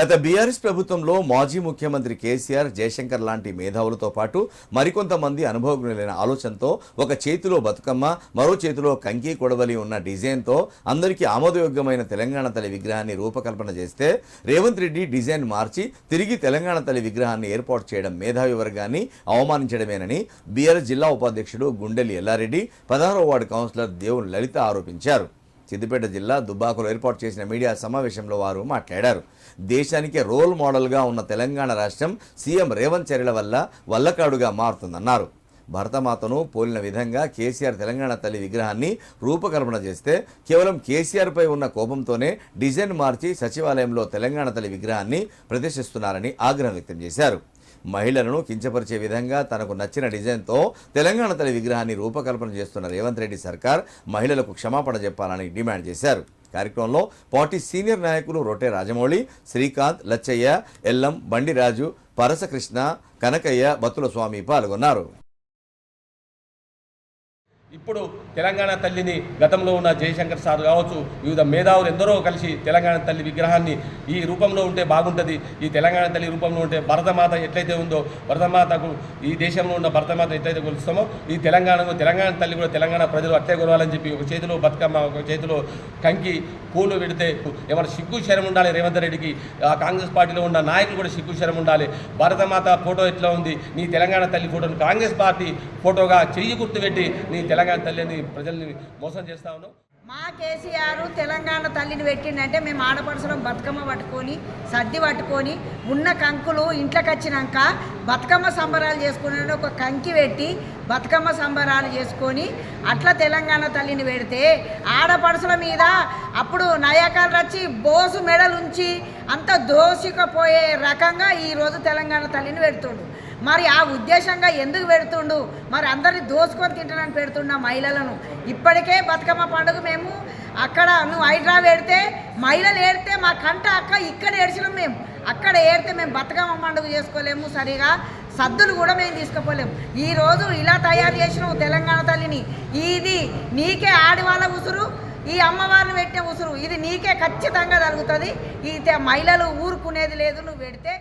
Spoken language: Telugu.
గత బీఆర్ఎస్ ప్రభుత్వంలో మాజీ ముఖ్యమంత్రి కేసీఆర్ జయశంకర్ లాంటి మేధావులతో పాటు మరికొంతమంది అనుభవజ్ఞులైన ఆలోచనతో ఒక చేతిలో బతుకమ్మ మరో చేతిలో కంకి కొడవలి ఉన్న డిజైన్తో అందరికీ ఆమోదయోగ్యమైన తెలంగాణ తల్లి విగ్రహాన్ని రూపకల్పన చేస్తే రేవంత్ రెడ్డి డిజైన్ మార్చి తిరిగి తెలంగాణ తల్లి విగ్రహాన్ని ఏర్పాటు చేయడం మేధావి వర్గాన్ని అవమానించడమేనని బీఆర్ఎస్ జిల్లా ఉపాధ్యక్షుడు గుండెలి ఎల్లారెడ్డి పదహారవ వార్డు కౌన్సిలర్ దేవుని లలిత ఆరోపించారు. సిద్దిపేట జిల్లా దుబ్బాకులో ఏర్పాటు చేసిన మీడియా సమావేశంలో వారు మాట్లాడారు. దేశానికి రోల్ మోడల్గా ఉన్న తెలంగాణ రాష్ట్రం సీఎం రేవంత్ చర్యల వల్ల వల్లకాడుగా మారుతుందన్నారు. భరతమాతను పోలిన విధంగా కేసీఆర్ తెలంగాణ తల్లి విగ్రహాన్ని రూపకల్పన చేస్తే కేవలం కేసీఆర్పై ఉన్న కోపంతోనే డిజైన్ మార్చి సచివాలయంలో తెలంగాణ తల్లి విగ్రహాన్ని ప్రదర్శిస్తున్నారని ఆగ్రహం వ్యక్తం చేశారు. మహిళలను కించపరిచే విధంగా తనకు నచ్చిన డిజైన్తో తెలంగాణ తల్లి విగ్రహాన్ని రూపకల్పన చేస్తున్న రేవంత్ రెడ్డి సర్కార్ మహిళలకు క్షమాపణ చెప్పాలని డిమాండ్ చేశారు. కార్యక్రమంలో పార్టీ సీనియర్ నాయకులు రొట్టె రాజమౌళి శ్రీకాంత్ లచ్చయ్య ఎల్లం బండిరాజు పరసకృష్ణ కనకయ్య బత్తుల స్వామి పాల్గొన్నారు. ఇప్పుడు తెలంగాణ తల్లిని గతంలో ఉన్న జయశంకర్ సార్ కావచ్చు వివిధ మేధావులు ఎందరో కలిసి తెలంగాణ తల్లి విగ్రహాన్ని ఈ రూపంలో ఉంటే బాగుంటుంది. ఈ తెలంగాణ తల్లి రూపంలో ఉంటే భరతమాత ఎట్లయితే ఉందో భరతమాతకు ఈ దేశంలో ఉన్న భరతమాత ఎట్లయితే కొలుస్తామో ఈ తెలంగాణకు తెలంగాణ తల్లి కూడా తెలంగాణ ప్రజలు అట్లే కొలవాలని చెప్పి ఒక చేతిలో బతుకమ్మ ఒక చేతిలో కంకి పూలు పెడితే ఎవరు సిగ్గు శరం ఉండాలి రేవంత్ రెడ్డికి. ఆ కాంగ్రెస్ పార్టీలో ఉన్న నాయకులు కూడా సిగ్గు శరం ఉండాలి. భారతమాత ఫోటో ఎట్లా ఉంది? నీ తెలంగాణ తల్లి ఫోటోను కాంగ్రెస్ పార్టీ ఫోటోగా చెయ్యి గుర్తు పెట్టి నీ తెలంగాణ తల్లిని ప్రజల్ని మోసం చేస్తా ఉన్నాం మా కేసీఆర్ తెలంగాణ తల్లిని పెట్టిండంటే మేము ఆడపడుచులం బతుకమ్మ పట్టుకొని సర్ది పట్టుకొని ఉన్న కంకులు ఇంట్లోకి వచ్చినాక బతుకమ్మ సంబరాలు చేసుకునే ఒక కంకి పెట్టి బతుకమ్మ సంబరాలు చేసుకొని అట్లా తెలంగాణ తల్లిని పెడితే ఆడపడుచుల మీద అప్పుడు నయాకాలు వచ్చి బోసు మెడలు ఉంచి అంత దోసుకపోయే రకంగా ఈరోజు తెలంగాణ తల్లిని పెడుతుండు. మరి ఆ ఉద్దేశంగా ఎందుకు పెడుతుండు? మరి అందరిని దోసుకొని తింటానని పెడుతున్న మహిళలను. ఇప్పటికే బతుకమ్మ పండుగ మేము అక్కడ నువ్వు హైడ్రా పెడితే మహిళలు ఏడితే మా కంట అక్క ఇక్కడ ఏడ్చినాం మేము. అక్కడ ఏడితే మేము బతుకమ్మ పండుగ చేసుకోలేము సరిగా. సద్దులు కూడా మేము తీసుకుపోలేము. ఈరోజు ఇలా తయారు చేసినావు తెలంగాణ తల్లిని ఇది నీకే ఆడవాళ్ళ ఉసురు ఈ అమ్మవారిని పెట్టే ఉసురు. ఇది నీకే ఖచ్చితంగా జరుగుతుంది. ఈ మహిళలు ఊరుకునేది లేదు. నువ్వు పెడితే